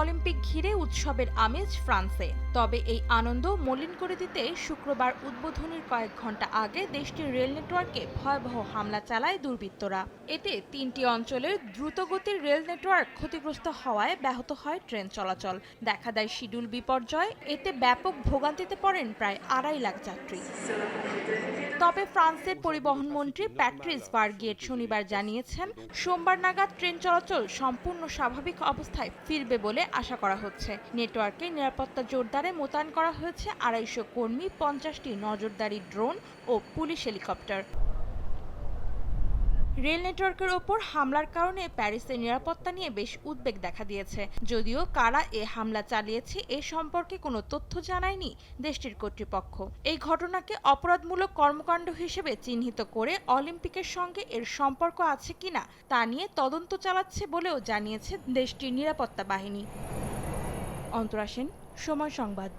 Olympic ঘিরে উৎসবের আমেজ ফ্রান্সে। তবে এই আনন্দ মলিন করে দিতে শুক্রবার উদ্বোধনের কয়েক ঘণ্টা আগে দেশটির রেল নেটওয়ার্কে ভয়াবহ হামলা চালায় দুর্বৃত্তরা। এতে তিনটি অঞ্চলের দ্রুতগতির রেল নেটওয়ার্ক ক্ষতিগ্রস্ত হওয়ায় ব্যাহত হয় ট্রেন চলাচল। দেখা দেয় শিডিউল বিপর্যয়, এতে ব্যাপক ভোগান্তিতে পড়েন প্রায় আড়াই লাখ যাত্রী। তবে ফ্রান্সের পরিবহন মন্ত্রী প্যাট্রিস বার্গিয়েট শনিবার জানিয়েছেন, সোমবার নাগাদ ট্রেন চলাচল সম্পূর্ণ স্বাভাবিক অবস্থায় ফিরবে বলে আশা করা হচ্ছে। নেটওয়ার্কে নিরাপত্তা জোরদারে মোতায়েন করা হয়েছে আড়াইশো কর্মী, পঞ্চাশটি নজরদারি ড্রোন ও পুলিশ হেলিকপ্টার। রেল নেটওয়ার্কের ওপর হামলার কারণে প্যারিসের নিরাপত্তা নিয়ে বেশ উদ্বেগ দেখা দিয়েছে। যদিও কারা এ হামলা চালিয়েছে এ সম্পর্কে কোনো তথ্য জানায়নি দেশটির কর্তৃপক্ষ। এই ঘটনাকে অপরাধমূলক কর্মকাণ্ড হিসেবে চিহ্নিত করে অলিম্পিকের সঙ্গে এর সম্পর্ক আছে কিনা তা নিয়ে তদন্ত চালাচ্ছে বলেও জানিয়েছে দেশটির নিরাপত্তা বাহিনী। অন্তরা সেন সময় সংবাদ।